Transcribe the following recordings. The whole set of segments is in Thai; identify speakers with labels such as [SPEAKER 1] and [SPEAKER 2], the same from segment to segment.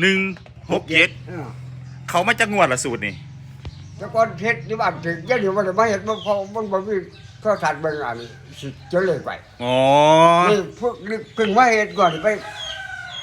[SPEAKER 1] หนึ่งหกเจ็ด
[SPEAKER 2] เออ
[SPEAKER 1] เขามาจากงวดละสูตรนี่
[SPEAKER 2] แต่ก่อนเพชรที่บ้านถึงยันอยู่มันไม่เห็นมันพอมันบ่มีข้าวสารเบิ่งอันสิเจะเลยไป
[SPEAKER 1] อ๋อ
[SPEAKER 2] นี่พวกนี่เพิ่งมาเห็นก่อนไป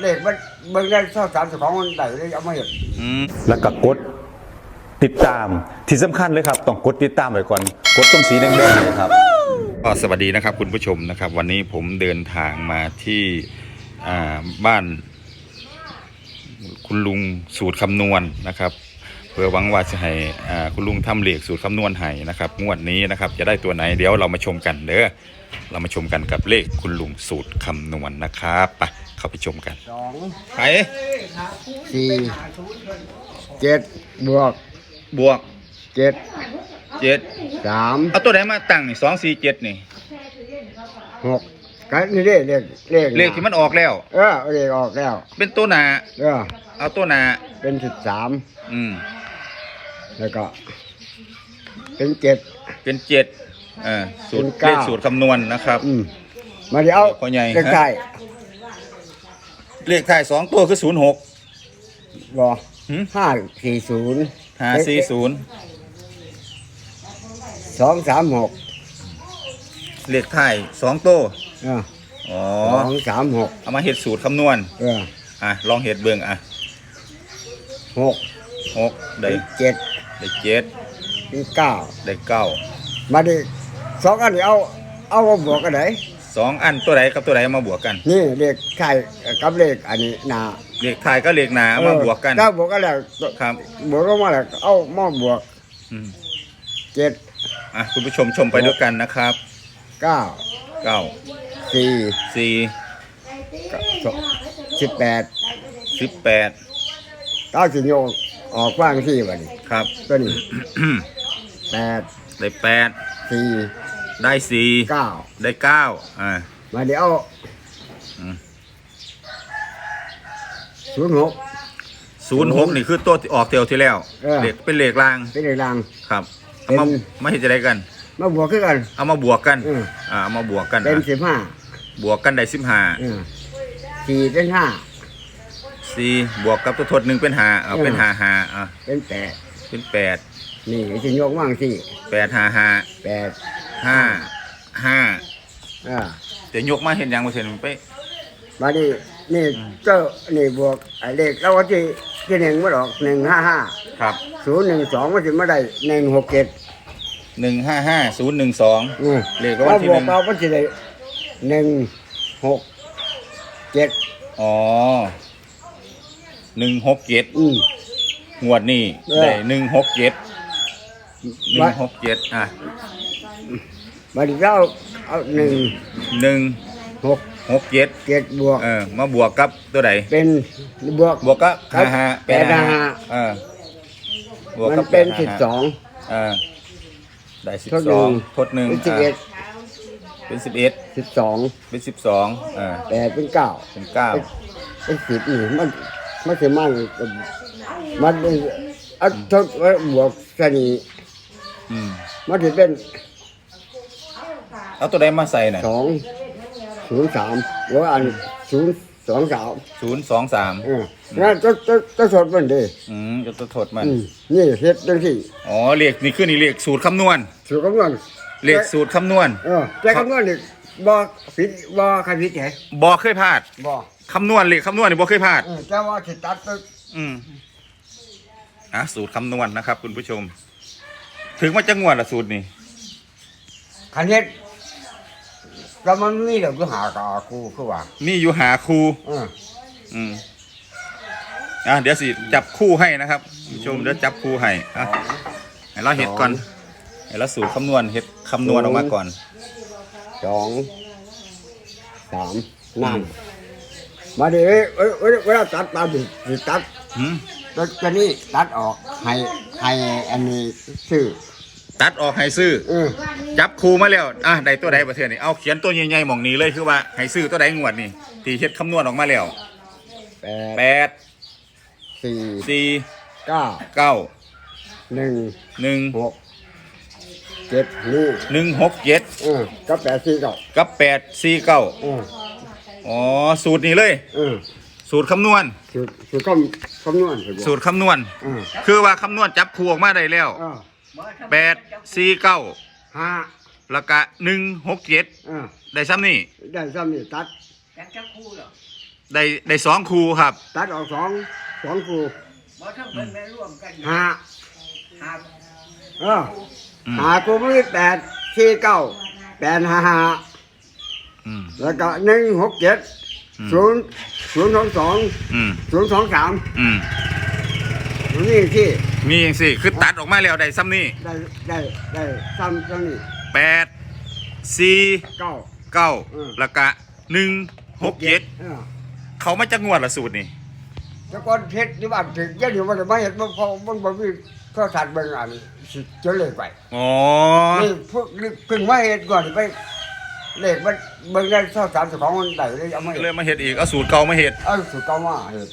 [SPEAKER 2] เลขมันเบิ่งได้ข้าวสารเจ้าของมันได้เลยเอามาเห็น
[SPEAKER 1] อืม
[SPEAKER 3] แล้วก็กดติดตามที่สำคัญเลยครับ ต้องกดติดตามไว้ก่อน กดตรงสีแดงๆเนี่ยครับ
[SPEAKER 1] ก็สวัสดีนะครับคุณผู้ชมนะครับ วันนี้ผมเดินทางมาที่อ่าบ้าน คุณลุงสูตรคำนวณนะครับเพื่อหวังว่าจะให้อ่าคุณลุงทำเลขสูตรคำนวณให้นะครับงวดนี้นะครับจะได้ตัวไหนเดี๋ยวเรามาชมกันเด้อเรามาชมกันกับเลขคุณลุงสูตรคำนวณนะครับไปเข้าไปชมกัน
[SPEAKER 2] สอง
[SPEAKER 1] ไป
[SPEAKER 2] สี่เจ็ดบวก
[SPEAKER 1] บวก
[SPEAKER 2] เจ็ด
[SPEAKER 1] เจ็ด
[SPEAKER 2] สาม
[SPEAKER 1] เอาตัวไหนมาตั้งนี่สองสี่เจ็ดนี่
[SPEAKER 2] หก กันนี่เลขเลขเลข
[SPEAKER 1] เลขที่มันออกแล้ว
[SPEAKER 2] เออเลขออกแล้ว
[SPEAKER 1] เป็นตัวหนา
[SPEAKER 2] เออ
[SPEAKER 1] เอาตัวหนา
[SPEAKER 2] เป็นสิบสาม
[SPEAKER 1] อืม
[SPEAKER 2] แล้วก็ เป็นเจ็ด
[SPEAKER 1] เป็นเจ็ดเออสูตร
[SPEAKER 2] เป็น
[SPEAKER 1] เล
[SPEAKER 2] เก้า
[SPEAKER 1] ขสูตรคำนวณนะครับ
[SPEAKER 2] อืมมาเดี๋ยวเอา
[SPEAKER 1] พ่อใหญ่
[SPEAKER 2] เลข
[SPEAKER 1] ฮะ
[SPEAKER 2] ใต้
[SPEAKER 1] เลขท้ายสองตัวคือศูนย์หก
[SPEAKER 2] บอ
[SPEAKER 1] หืม
[SPEAKER 2] ห้าสี่ศูนย์
[SPEAKER 1] ห้าสี่ศูนย์
[SPEAKER 2] สองสามหก
[SPEAKER 1] เลขท้ายสองตัว
[SPEAKER 2] เออ
[SPEAKER 1] อ๋อ
[SPEAKER 2] สองสามหก
[SPEAKER 1] เอามาเห็ดสูตรคำนวณ
[SPEAKER 2] เออ
[SPEAKER 1] อะ ลองเห็ดเบิ่งอะ
[SPEAKER 2] หก
[SPEAKER 1] หกได้
[SPEAKER 2] เจ็ด
[SPEAKER 1] ได้เจ็ด
[SPEAKER 2] เป็นเก้า
[SPEAKER 1] ได้เก้า
[SPEAKER 2] มาดิสองอันนี้เอา เอามาบวกกันไหน
[SPEAKER 1] สองอันตัวไหนกับตัวไหนมาบวกกัน
[SPEAKER 2] นี่เลขไข่กับเลขอันนี้หนา
[SPEAKER 1] เลขท้ายก็เลขหนาเอามาบวกกัน
[SPEAKER 2] ถ้าบวกกันแล้ว
[SPEAKER 1] ครับ
[SPEAKER 2] บวกลงมาแล้วเอามาบวก
[SPEAKER 1] อืม
[SPEAKER 2] เจ็ด
[SPEAKER 1] อะคุณผู้ชมชมไปด้วยกันนะครับ
[SPEAKER 2] เก้า
[SPEAKER 1] เก้า
[SPEAKER 2] สี่
[SPEAKER 1] สี่
[SPEAKER 2] สิบแปด
[SPEAKER 1] สิบแปด
[SPEAKER 2] เก้าสิโยกออกกว้างที่วันนี้
[SPEAKER 1] ครับ
[SPEAKER 2] ตัวนี้แปด
[SPEAKER 1] ได้แปด
[SPEAKER 2] สี่
[SPEAKER 1] ได้สี่
[SPEAKER 2] เก้า
[SPEAKER 1] ได้เก้าอ่า
[SPEAKER 2] มาเดี๋ยว
[SPEAKER 1] อืม
[SPEAKER 2] ศูนย์หก
[SPEAKER 1] ศูนย์หกนี่คือตัวที่ออกเที่ยวที่แล้ว
[SPEAKER 2] เออ
[SPEAKER 1] เลขเป็นเลขราง
[SPEAKER 2] เป็นเลขราง
[SPEAKER 1] ครับ
[SPEAKER 2] เป็น
[SPEAKER 1] เอามาไม่เห็นจะได้กัน
[SPEAKER 2] มาบวกขึ้นกัน
[SPEAKER 1] เอามาบวกกัน
[SPEAKER 2] เออ
[SPEAKER 1] อ่าเอามาบวกกัน
[SPEAKER 2] เป็น
[SPEAKER 1] อะ
[SPEAKER 2] สิบห้า
[SPEAKER 1] บวกกันได้สิบห้า
[SPEAKER 2] เออสี่เป็นห้า
[SPEAKER 1] สี่บวกกับตัวทดหนึ่งเป็นห้าเอา
[SPEAKER 2] เออ
[SPEAKER 1] เป็นห้าห้าอะ
[SPEAKER 2] เป็นแปด
[SPEAKER 1] เป็นแปด
[SPEAKER 2] นี่สิโยกว่างที่
[SPEAKER 1] แปดห้าห้า
[SPEAKER 2] แปด
[SPEAKER 1] ห้าห้า
[SPEAKER 2] อ่า
[SPEAKER 1] เดี๋ยวยกมาเห็นยังมาเห็นมันไป
[SPEAKER 2] มาดินี่ก็นี่บวกไอ้เลขแล้วว่าที่ที่หนึ่งมาดอกหนึ่งห้าห้า
[SPEAKER 1] ครับ
[SPEAKER 2] ศูนย์หนึ่งสองมันจะมาได้หนึ่งหกเจ็ด
[SPEAKER 1] หนึ่งห้าห้าศูนย์หนึ่งสอง
[SPEAKER 2] อืม
[SPEAKER 1] เลขรางวัลที่
[SPEAKER 2] บ
[SPEAKER 1] ห
[SPEAKER 2] ว
[SPEAKER 1] นึ่
[SPEAKER 2] ก
[SPEAKER 1] ง
[SPEAKER 2] เอามันจะได้ หนึ่งหกเจ็ด
[SPEAKER 1] อ๋อหนึ่งหกเจ็ด
[SPEAKER 2] อืม
[SPEAKER 1] งวดนี่
[SPEAKER 2] เออ
[SPEAKER 1] ได้หนึ่งหกเจ็ดหนึ่งหกเจ็ดอะ
[SPEAKER 2] มาดิเราเอาหนึ่ง
[SPEAKER 1] หนึ่ง
[SPEAKER 2] หก
[SPEAKER 1] หกเจ็ด
[SPEAKER 2] เจ็ดบวก
[SPEAKER 1] เออมาบวกกับตัวใด
[SPEAKER 2] เป็นบวก
[SPEAKER 1] บวกกับ
[SPEAKER 2] ครับ
[SPEAKER 1] ห้าห้า
[SPEAKER 2] แปดห้าห้า
[SPEAKER 1] เออบวก
[SPEAKER 2] มั
[SPEAKER 1] กับ
[SPEAKER 2] นเป็น
[SPEAKER 1] แป
[SPEAKER 2] สิบ
[SPEAKER 1] ห้า
[SPEAKER 2] สอง
[SPEAKER 1] เออได้สิบ
[SPEAKER 2] ทด
[SPEAKER 1] ส
[SPEAKER 2] หนึ่
[SPEAKER 1] อง
[SPEAKER 2] ง
[SPEAKER 1] ทดหนึ่ง
[SPEAKER 2] เป็นสิบเอ็ด
[SPEAKER 1] อะ เป็นสิบเอ็ด
[SPEAKER 2] สิบสอง
[SPEAKER 1] เป็นสิบสองเออ
[SPEAKER 2] แปดเป็นเก้า
[SPEAKER 1] เป็นเก้า
[SPEAKER 2] เป็นสิบนี่มันมันจะมันมันเป็นอัดทดไว้บวกแค่นี้
[SPEAKER 1] อืม
[SPEAKER 2] มันจะเป็น
[SPEAKER 1] เอาตัวใดมาใส่หน่อย
[SPEAKER 2] สองศูนย์สามหรือว่าอันศูนย์สองสาม
[SPEAKER 1] ศูนย์สองสาม
[SPEAKER 2] เออนั่นจะจะจะสดมันดี
[SPEAKER 1] อืมจะตัวทดมัน
[SPEAKER 2] อืมนี่เฮ็ดจังที่
[SPEAKER 1] อ๋อเลขนี่คือนี่เลขสูตรคำนวณ
[SPEAKER 2] สูตรคำนวณ
[SPEAKER 1] เลขสูตรคำนวณ
[SPEAKER 2] เออแต่คำนวณนี่บ่ผิดบ่ใครผิดแห
[SPEAKER 1] บอเคยพลาด
[SPEAKER 2] บ่
[SPEAKER 1] คำนวณเลขคำนวณนี่บอเคยพลาด
[SPEAKER 2] เออแต่ว่าสิตัดตึก
[SPEAKER 1] อืมอะสูตรคำนวณนะครับ คุณผู้ชม ถึงว่าจะงวดละสูตรนี่
[SPEAKER 2] คันเฮ็ดก็มันมีดอกคือหากากูคือว่า
[SPEAKER 1] มีอยู่หาครู
[SPEAKER 2] เออ
[SPEAKER 1] อืมอะเดี๋ยวสิ จับคู่ให้นะครับคุณผู้ชมเดี๋ยวจับคู่ให้อะให้เราเห็ดก่อน ให้เราสูตรคำนวณเห็ดคำนวณออกมาก่อน
[SPEAKER 2] สองสามนั่นมาดิเอ้ยเอ้ยเอ้ยเวลาตัดตาดิสิตัด
[SPEAKER 1] หืม
[SPEAKER 2] ตัวตัวนี้ตัดออกให้ให้อันนี้ชื่อ
[SPEAKER 1] ตัดออกให้ซื้อ
[SPEAKER 2] เออ
[SPEAKER 1] จับคู่มาแล้ว อะได้ตัวใดประเทศนี่เอาเขียนตัวใหญ่ๆหมองนี้เลยคือว่าให้ซื้อตัวใดงวดนี่ที่เฮ็ดคำนวณออกมาแล้ว
[SPEAKER 2] แป
[SPEAKER 1] แป
[SPEAKER 2] ด
[SPEAKER 1] ด
[SPEAKER 2] สี่
[SPEAKER 1] สี่
[SPEAKER 2] เก้า
[SPEAKER 1] เก้า
[SPEAKER 2] หนึ่ง
[SPEAKER 1] หนึ่ง
[SPEAKER 2] หก เจ็ดนี่
[SPEAKER 1] หนึ่งหกเจ็ด
[SPEAKER 2] เออก็แปดสี่เก้า
[SPEAKER 1] กับแปดสี่เก้า
[SPEAKER 2] เออ
[SPEAKER 1] อ๋อสูตรนี้เลย
[SPEAKER 2] เออ
[SPEAKER 1] สูตรคำนวณ
[SPEAKER 2] สูตรสูตรคำคำนวณสูตร
[SPEAKER 1] สูตรคำนวณ
[SPEAKER 2] อ่า
[SPEAKER 1] คือว่าคำนวณจับคู่ออกมาได้แล้ว
[SPEAKER 2] อ่า
[SPEAKER 1] แปดสี่เก้า
[SPEAKER 2] ห้า
[SPEAKER 1] แล้วก็หนึ่งหกเจ็ด
[SPEAKER 2] อ่า
[SPEAKER 1] ได้ซ้ำนี่
[SPEAKER 2] ได้ซ้ำนี่ตัด
[SPEAKER 4] จักจักคู่เหรอ
[SPEAKER 1] ได้ได้สองคู่ครับ
[SPEAKER 2] ตัดออกสองสองครู
[SPEAKER 4] บ่ทั้งเพิ่นได้ร่วมกัน
[SPEAKER 2] ห้า
[SPEAKER 4] หา
[SPEAKER 2] เออ
[SPEAKER 1] อืม
[SPEAKER 2] หาครูมีแปดสี่เก้าแปดห้าห้า
[SPEAKER 1] อืม
[SPEAKER 2] แล้วก็หนึ่งหกเจ็ด
[SPEAKER 1] อืม
[SPEAKER 2] ศูนย์ศูนย์สองสอง
[SPEAKER 1] อืม
[SPEAKER 2] ศูนย์สองสาม
[SPEAKER 1] อืม
[SPEAKER 2] นี่ที่
[SPEAKER 1] มีอย่างสิคือตัดออกมาแล้วได้ซ้ำนี่
[SPEAKER 2] ได้ได้ได้ซ้ำตรงนี้
[SPEAKER 1] แปดสี่
[SPEAKER 2] เก้า
[SPEAKER 1] เก้า
[SPEAKER 2] อืม
[SPEAKER 1] แล้วก็หนึ่งหกเจ็ด
[SPEAKER 2] เออ
[SPEAKER 1] เขามาจากงวดละสูตรนี่
[SPEAKER 2] แต่ก่อนเพชรที่บ้านถึงยันอยู่มันไม่เห็นมันพอมันบ่มีข้าวสารเบิ่งอัน สิจะเลยไป
[SPEAKER 1] อ๋อ
[SPEAKER 2] นี่พวกนี่เพิ่งมาเห็นก่อนไปเลขมันเบิ่งได้ข้าสารเจ้าของมันได้เลยเอามา
[SPEAKER 1] เลยมาเห็ดอีกเอาสูตรเก่ามาเห็ด
[SPEAKER 2] เอาสุดเก่ามาเห็น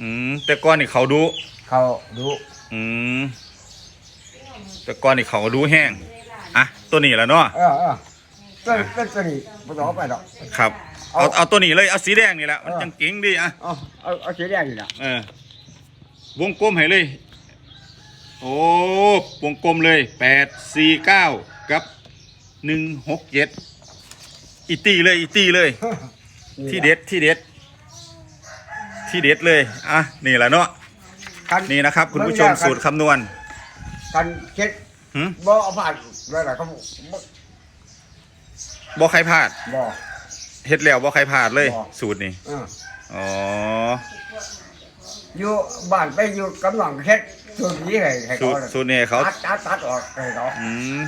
[SPEAKER 1] อืมแต่ก่อนนี่เขาดู
[SPEAKER 2] เขาดู
[SPEAKER 1] อืมแต่ก่อนนี่เขาดูแห้งอะตัวนี้แหละเนาะ
[SPEAKER 2] เออเออต้นต้นตัวนี้บ่ต้องเอาไปดอก
[SPEAKER 1] ครับเอา
[SPEAKER 2] เอา
[SPEAKER 1] เอาตัวนี้เลยเอาสีแดงนี่แหละมัน
[SPEAKER 2] เออ
[SPEAKER 1] จังเก่งดีอะ
[SPEAKER 2] เอาเอาเอาสีแดงนี่ล่ะ
[SPEAKER 1] เออวงกลมให้เลย โอ้วงกลมเลยแปดสี่เก้ากับหนึ่งหกเจ็ดอีตีเลยอีตีเลย ที่เด็ดที่เด็ด ที่เด็ดเลยอะนี่แหละเนาะ
[SPEAKER 2] คัน
[SPEAKER 1] นี่นะครับ คุณผู้ชมสูตรคำนวณ
[SPEAKER 2] คันเช็ด
[SPEAKER 1] หืม
[SPEAKER 2] บ่เอาผ่านเลยล่ะครับบ่
[SPEAKER 1] บ่ใครพลาด
[SPEAKER 2] บ่
[SPEAKER 1] เฮ็ดแล้วบ่ใครพลาดเลย
[SPEAKER 2] บ่
[SPEAKER 1] สูตรนี้
[SPEAKER 2] เออ
[SPEAKER 1] อ๋อ
[SPEAKER 2] อยู่บ้านไปอยู่กำลังเช็ด ส่วนนี้ให้ให้
[SPEAKER 1] สู
[SPEAKER 2] เขา
[SPEAKER 1] ตรสูตรนี้เขา
[SPEAKER 2] ตัดตัดตัดออกให้เขา
[SPEAKER 1] อืม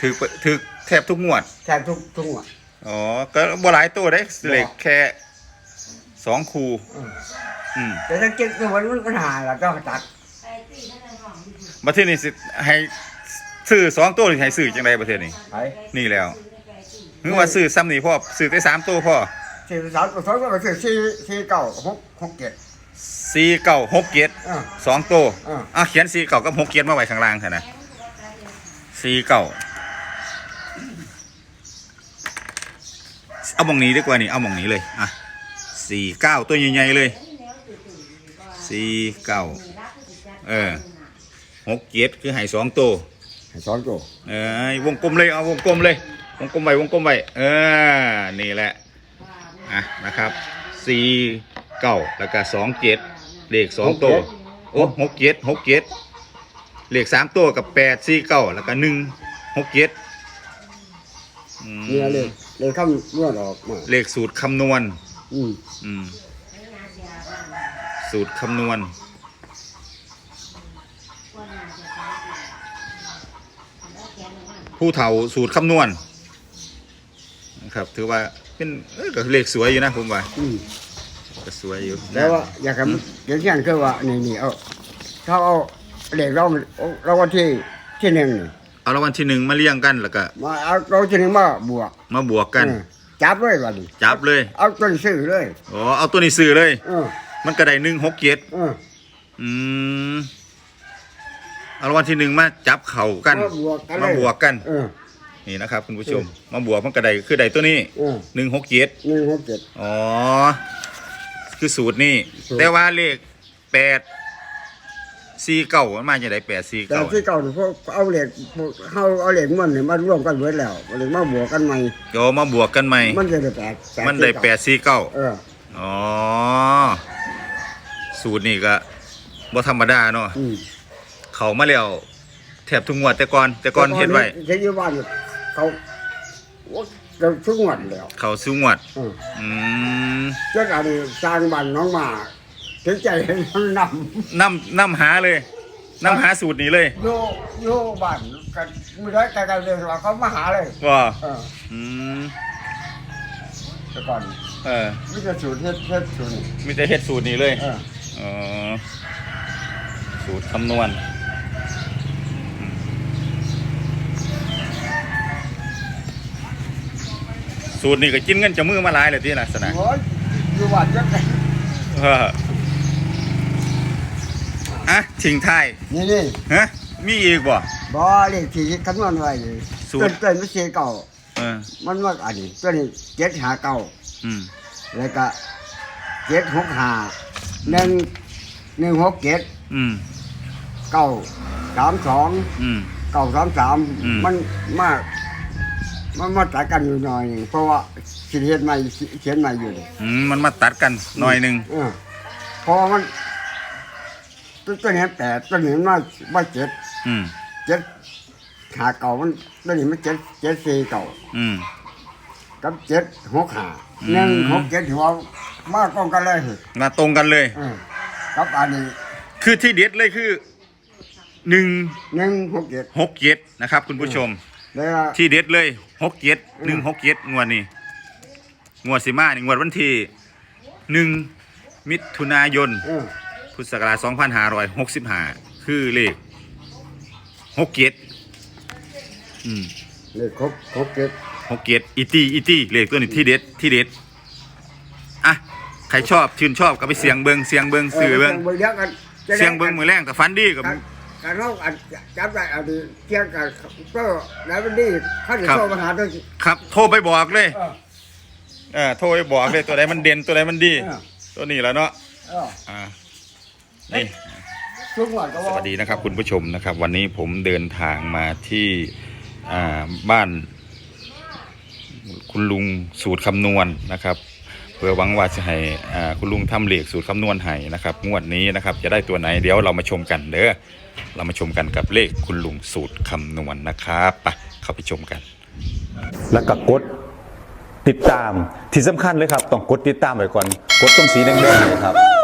[SPEAKER 1] ถือถือแทบทุกงวด
[SPEAKER 2] แทนทุกทุกหัว
[SPEAKER 1] อ๋อ ก็บ่หลายตัวได้เหล็กแค่สองคู
[SPEAKER 2] อืม
[SPEAKER 1] อืม
[SPEAKER 2] แต่ถ้าเจ็ดตัวมันปัญหาล่ะต้องตัด
[SPEAKER 1] ประเทศนี้สิให้ซื้อสองตัวหรือให้ซื้อจังไดประเทศนี้
[SPEAKER 2] ไป
[SPEAKER 1] นี่แล้วนึกว่าซื้อซ้ำนี่พ่อซื้อได้สามตัวพ่อ
[SPEAKER 2] สี่สามตัวสองก็คือสี่สี่เก้าหกหกเจ็ด
[SPEAKER 1] สี่เก้าหกเจ็ด
[SPEAKER 2] อ่า
[SPEAKER 1] สองตัว
[SPEAKER 2] อ่า
[SPEAKER 1] อะเขียนสี่เก้ากับหกเจ็ดมาไว้ข้างล่างเถอะนะสี่เก้าเอาหมองนี้ดีกว่านี่เอาหมองนี้เลยอะสี่เก้าตัวใหญ่ๆเลยสี่เก้าเออหกเจ็ดคือให้สองตัว
[SPEAKER 2] ให้สองตัว
[SPEAKER 1] เออวงกลมเลยเอาวงกลมเลยวงกลมไว้วงกลมไว้เออนี่แหละอะนะครับสี่ เก้าแล้วก็สองเจ็ดเลขสองตัวโอ้หกเจ็ดหกเจ็ดเลขสามตัวกับแปดสี่เก้าแล้วก็หนึ่งหกเจ็ดอืม
[SPEAKER 2] เนี่ยเลยเลยคำนวณออกมา
[SPEAKER 1] เลขสูตรคำนวณ
[SPEAKER 2] อืม
[SPEAKER 1] อืม สูตรคำนวณ ผู้เฒ่าสูตรคำนวณนะครับ ถือว่าเป็นเอ้ยก็เลขสวยอยู่นะผมว่า
[SPEAKER 2] อืม
[SPEAKER 1] ก็สวยอยู่
[SPEAKER 2] แล้วว่าอยากให้มันอย่างเช่นคือว่านี่นี่เอาถ้าเอาเลขเราเอาเราวันที่ที่หนึ่งนี่
[SPEAKER 1] เอารางวัลที่หนึ่งมาเลี้ยงกันแล้วก็
[SPEAKER 2] มาเอาเราที่หนึ่งมาบวก
[SPEAKER 1] มาบวกกัน
[SPEAKER 2] เออจับเลยวันนี้
[SPEAKER 1] จับเลย
[SPEAKER 2] เอาตัวซื้อเลย
[SPEAKER 1] อ๋อเอาตัวนี้ซื้อเลย
[SPEAKER 2] เออ
[SPEAKER 1] มันก็ได้หนึ่งหกเจ็ด
[SPEAKER 2] เออ
[SPEAKER 1] อืมเอารางวัลที่หนึ่งมาจับเข่ากัน
[SPEAKER 2] มาบวกกันเลย
[SPEAKER 1] มาบวกกัน
[SPEAKER 2] เออ
[SPEAKER 1] นี่นะครับคุณผู้ชม มาบวกมันก็ได้คือได้ตัวนี้
[SPEAKER 2] เออ
[SPEAKER 1] หนึ่งหกเจ็ด
[SPEAKER 2] หนึ่งหกเจ็ด
[SPEAKER 1] อ๋อ คือสูตรนี่
[SPEAKER 2] สูตร
[SPEAKER 1] แต่ว่าเลขแปดสี่เก้ามันมาจากไหนแปดสี่
[SPEAKER 2] แต่
[SPEAKER 1] เก้า
[SPEAKER 2] ที่เก่านี่พวกเอาเหล็กพวกเขาเอาเหล็กมันนี่มาร่วมกันเบิดแล้วเหล็กมาบวกกันใหม่
[SPEAKER 1] โยมาบวกกันใหม่
[SPEAKER 2] มันจะได้แปด
[SPEAKER 1] มันได้แปดสี่เก้า
[SPEAKER 2] เออ
[SPEAKER 1] อ๋อ สูตรนี่ก็บ่ธรรมดาเนาะ
[SPEAKER 2] อืม
[SPEAKER 1] เขามาแล้วแถบทุกงวดแต่ก่อนแต่ก่อนเห็นไว้
[SPEAKER 2] เช่นอยู่บ้านเขาว่าจะทุกงวันแล้ว
[SPEAKER 1] เขาซื้องวด
[SPEAKER 2] เออ
[SPEAKER 1] อืม
[SPEAKER 2] เจ้าการสร้างบ้านน้องมาถึงใจให้มันน
[SPEAKER 1] น้ำน้ำหาเลยน้ำหาสูตรนี้เลยำ
[SPEAKER 2] โยโยบ้านกันมือได้แต่กันเลยว่าเขามาหาเลย
[SPEAKER 1] ว่า
[SPEAKER 2] เออ
[SPEAKER 1] อืม
[SPEAKER 2] แต่ก่อน
[SPEAKER 1] เออ
[SPEAKER 2] มิจะสูตรเฮ็ดเฮ็ดสูตรนี่
[SPEAKER 1] มีแต่เฮ็ดสูตรนี้เลย
[SPEAKER 2] เออ
[SPEAKER 1] อ๋อสูตรคำนวณอืม สูตรนี้ก็กินเงินจะมือมาหลายเลยที่ลักษณะ
[SPEAKER 2] โอ้ยอยู่บ้านจังไง
[SPEAKER 1] เอออะทิ้งท้าย
[SPEAKER 2] นี่นี่
[SPEAKER 1] ฮะมีอีกบ่
[SPEAKER 2] บ่เลขที่คำนวณไว้นี่
[SPEAKER 1] สูตร
[SPEAKER 2] ต้นต้นไม่ใช่เก่า
[SPEAKER 1] เออ
[SPEAKER 2] มันว่าอันนี้ตัวนี้เจ็ดหาเก่า
[SPEAKER 1] อืม
[SPEAKER 2] แล้วก็เจ็ดหกห้าหนึ่งหนึ่งหกเจ็ด
[SPEAKER 1] อืม
[SPEAKER 2] เก้าสามสอง
[SPEAKER 1] อืม
[SPEAKER 2] เก้าสามสาม
[SPEAKER 1] อืม
[SPEAKER 2] มันมาก มันมาตัดกันอยู่หน่อยหนึ่งเพราะว่าสิเขียนใหม่เขียนใหม่อยู่นี่
[SPEAKER 1] อืมมันมาตัดกันหน่อยหนึง
[SPEAKER 2] เออเพอมันตัวตัวนี้แปดตัวนี้มันมาว่าเจ็ด
[SPEAKER 1] อืม
[SPEAKER 2] เจ็ดขาเก่ามันตัวนี้มันเจ็ดเจ็ดสี่เก่า
[SPEAKER 1] อืม
[SPEAKER 2] กับเจ็ดหกห้า
[SPEAKER 1] อืม
[SPEAKER 2] หนึ่งหกเจ็ดถือว่ามากกองกันเลย
[SPEAKER 1] มาตรงกันเลย
[SPEAKER 2] เออกับอันนี้
[SPEAKER 1] คือที่เด็ดเลยคือหนึ่ง
[SPEAKER 2] หนึ่งหกเจ็ด
[SPEAKER 1] หกเจ็ดนะครับ คุณผู้ชม
[SPEAKER 2] แล้ว
[SPEAKER 1] ที่เด็ดเลยหกเจ็ดหนึ่งหกเจ็ดงวดนี้งวดสิมานี่งวดวันที่หนึ่งมิถุนายน
[SPEAKER 2] เออ
[SPEAKER 1] พุทธศักราชสองพันห้าร้อยหกสิบห้าคือเลขหกเจ็ดอืม
[SPEAKER 2] นี่ครบครบเจ็ด
[SPEAKER 1] หกเจ็ดอีตี้อีตี้เลขตัวนี้ที่เด็ดที่เด็ดอะใครชอบชื่นชอบก็ไปเสียงเบิงเสียงเบิงสื่อเบิง
[SPEAKER 2] เบิ่งเดียวกันจะได้
[SPEAKER 1] เสียงเบิงมือแรงแต่ฟันดีกับ
[SPEAKER 2] การ การเราอันจับได้อันนี้เกี่ยงกันก็แล้วมันดีเขาจะ
[SPEAKER 1] ครับ
[SPEAKER 2] โทรมาหาด้วย
[SPEAKER 1] ครับ โทรไปบอกเลย
[SPEAKER 2] เออ
[SPEAKER 1] เออโทรไปบอกเลยตัวไหนมันเด่นตัวไหนมันดี
[SPEAKER 2] เออ
[SPEAKER 1] ตัวนี้แหล้วเนาะ
[SPEAKER 2] เออ
[SPEAKER 1] อ่านี่
[SPEAKER 2] ทุกวันก็
[SPEAKER 1] ส
[SPEAKER 2] ว่า
[SPEAKER 1] วัสดีนะครับคุณผู้ชมนะครับ วันนี้ผมเดินทางมาที่อ่าบ้าน คุณลุงสูตรคำนวณนะครับ เพื่อหวังว่าจะให้คุณลุงทำเลขสูตรคำนวณให้นะครับ งวดนี้นะครับจะได้ตัวไหนเดี๋ยวเรามาชมกันเด้อเรามาชมกันกับเลขคุณลุงสูตรคำนวณนะครับไปเข้าไปชมกัน
[SPEAKER 3] แล้วก็กดติดตามที่สำคัญเลยครับ ต้องกดติดตามไว้ก่อน กดตรงสีแดงๆเนยครับ